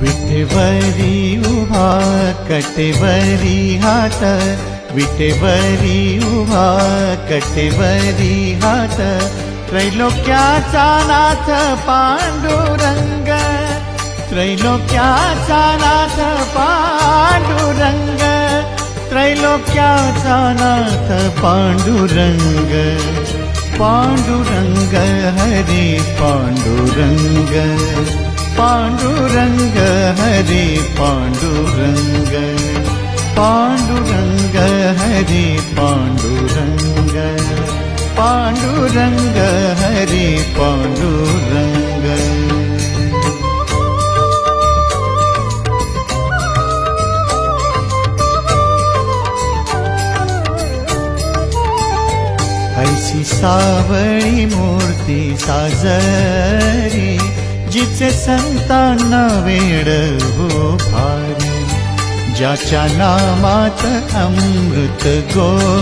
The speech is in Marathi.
कटेवरी उभा कटेवरी हात विटेवरी उभा कटेवरी हात त्रैलोक्याचा नाथ पांडुरंग त्रैलोक्याचा नाथ पांडुरंग त्रैलोक्याचा नाथ पांडुरंग पांडुरंग हरे पांडुरंग पांडुरंग हरे पांडुरंग। पांडुरंग हरे पांडुरंग। पांडुरंग हरे पांडुरंग। ऐसी सावळी मूर्ती साजरी वेड हो भारी। ज्याच्या नामात अमृत गो